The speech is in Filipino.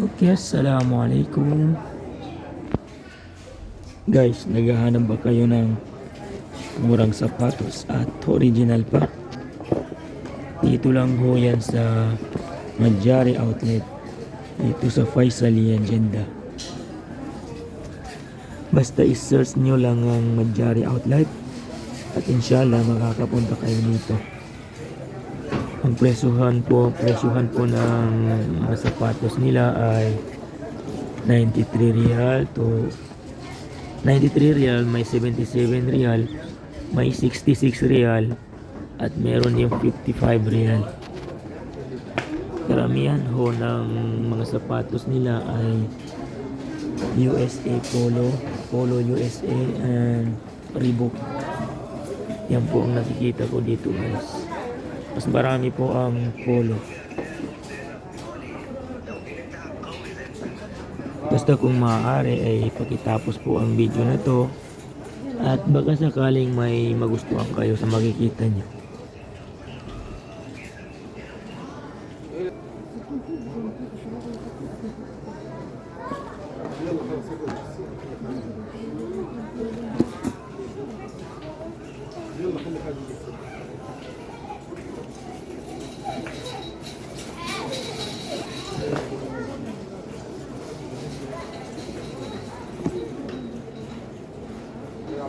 Okay, assalamualaikum. Guys, naghahanap ba kayo ng murang sapatos at original pa? Dito lang ho yan sa Manjari Outlet. Dito sa Faisali Agenda. Basta i-search nyo lang ang Manjari Outlet at inshallah makakapunta kayo dito. Ang presyuhan po, presyuhan po ng mga sapatos nila ay 93 real to 93 real, may 77 real, may 66 real, at meron yung 55 real. Karamihan ho ng mga sapatos nila ay USA Polo, Polo USA, and Reebok. Yan po ang nakikita ko dito guys mas marami po ang polo. Basta kung maaari ay pakitapos po ang video na to. At baka sakaling may magustuhan kayo sa makikita nyo يلا خلي حاجه Hola,